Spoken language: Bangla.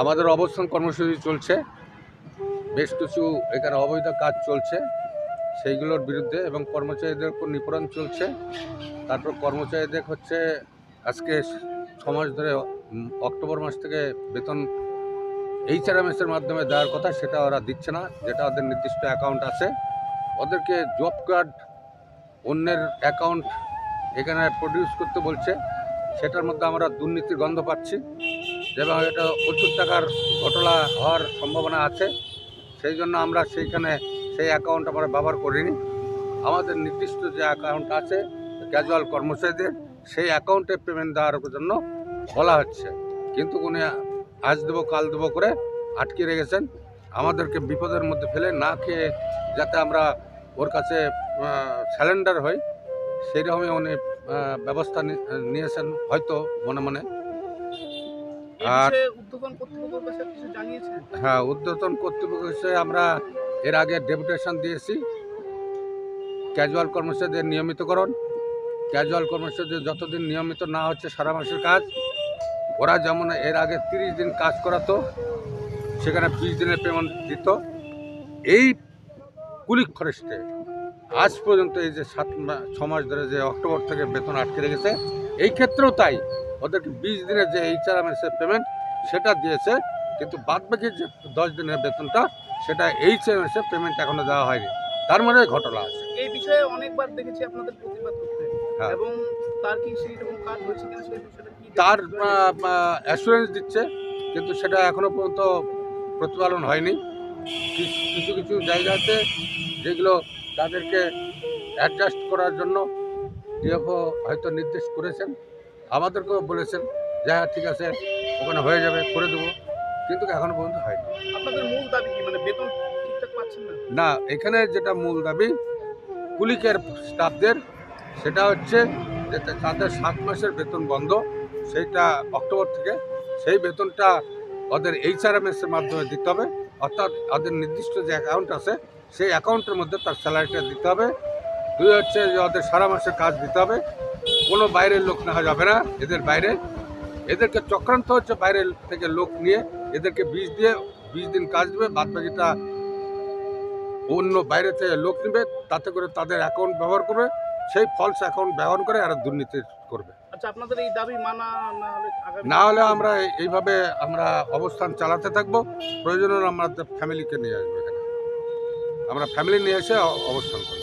আমাদের অবস্থান কর্মসূচি চলছে। বেশ কিছু এখানে অবৈধ কাজ চলছে। সেইগুলোর বিরুদ্ধে এবং কর্মচারীদের উপর নিপরণ চলছে। তারপর কর্মচারীদের হচ্ছে আজকে ছ মাস ধরে অক্টোবর মাস থেকে বেতন এইচআরএমএসের মাধ্যমে দেওয়ার কথা সেটা ওরা দিচ্ছে না, যেটা ওদের নির্দিষ্ট অ্যাকাউন্ট আছে। ওদেরকে জব কার্ড অন্যের অ্যাকাউন্ট এখানে প্রডিউস করতে বলছে। সেটার মধ্যে আমরা দুর্নীতির গন্ধ পাচ্ছি। এবং এটা প্রচুর টাকার ঘটনা হওয়ার সম্ভাবনা আছে, সেই জন্য আমরা সেইখানে সেই অ্যাকাউন্ট আমরা ব্যবহার করিনি। আমাদের নির্দিষ্ট যে অ্যাকাউন্ট আছে ক্যাজুয়াল কর্মচারীদের, সেই অ্যাকাউন্টে পেমেন্ট দেওয়ার জন্য বলা হচ্ছে। কিন্তু উনি আজ দেবো, কাল দেবো করে আটকে রেখেছেন। আমাদেরকে বিপদের মধ্যে ফেলে না খেয়ে যাতে আমরা ওর কাছে স্যালেন্ডার হই সেই রকমই উনি ব্যবস্থা নিয়েছেন হয়তো মনে মনে। আর- হ্যাঁ উদ্যতন কর্তৃপক্ষ হিসেবে আমরা এর আগে ডেপুটেশন দিয়েছি। ক্যাজুয়াল কর্মচারীদের নিয়মিতকরণ ক্যাজুয়াল কর্মচারীদের যতদিন নিয়মিত না হচ্ছে সারা মাসের কাজ ওরা যেমন এর আগে তিরিশ দিন কাজ করাতো সেখানে বিশ দিনের পেমেন্ট দিত। এই কুলিক খরচে আজ পর্যন্ত এই যে সাত ছ মাস ধরে যে অক্টোবর থেকে বেতন আটকে রেখেছে এই ক্ষেত্রেও তাই। ওদেরকে বিশ দিনের যে এইচআরএমএসের পেমেন্ট সেটা দিয়েছে কিন্তু বাদ বাকি যে দশ দিনের বেতনটা সেটা এইচএমএসে পেমেন্ট এখনও দেওয়া হয়নি। তার মানে ঘটনা আছে। এই বিষয়ে অনেকবার দেখেছি আপনাদের প্রতিবাদ করতে। হ্যাঁ। এবং তার কি সেই রকম কাজ হয়েছে কিনা সেই বিষয়টা তার অ্যাসুরেন্স দিচ্ছে কিন্তু সেটা এখনও পর্যন্ত প্রতিপালন হয়নি। কিছু কিছু জায়গাতে যেগুলো তাদেরকে অ্যাডজাস্ট করার জন্য ডিএফও হয়তো নির্দেশ করেছেন। আমাদেরকেও বলেছেন যে হ্যাঁ ঠিক আছে ওখানে হয়ে যাবে করে দেবো। কিন্তু এখনও পর্যন্ত হয়নি। আপনাদের মূল দাবি কি? মানে বেতন ঠিকঠাক পাচ্ছেন না? না এখানে যেটা মূল দাবি কুলিকের স্টাফদের সেটা হচ্ছে যে তাদের সাত মাসের বেতন বন্ধ। সেইটা অক্টোবর থেকে সেই বেতনটা ওদের এইচআরএমএস এর মাধ্যমে দিতে হবে। অর্থাৎ ওদের নির্দিষ্ট যে অ্যাকাউন্ট আছে, সেই অ্যাকাউন্টের মধ্যে তার স্যালারিটা দিতে হবে। দুই হচ্ছে যে ওদের সারা মাসের কাজ দিতে হবে। কোনো বাইরের লোক নেওয়া যাবে না এদের বাইরে। এদেরকে চক্রান্ত হচ্ছে বাইরের থেকে লোক নিয়ে। এদেরকে বীজ দিয়ে বিশ দিন কাজ দেবে বাদ বাকিটা অন্য বাইরে থেকে লোক নেবে, তাতে করে তাদের অ্যাকাউন্ট ব্যবহার করবে। সেই ফলস অ্যাকাউন্ট ব্যবহার করে আর দুর্নীতি করবে। আপনাদের এই দাবি মানা না হলে আমরা এইভাবে আমরা অবস্থান চালাতে থাকব। প্রয়োজন আমরা ফ্যামিলিকে নিয়ে আসব আমরা ফ্যামিলি নিয়ে এসে অবস্থান করব।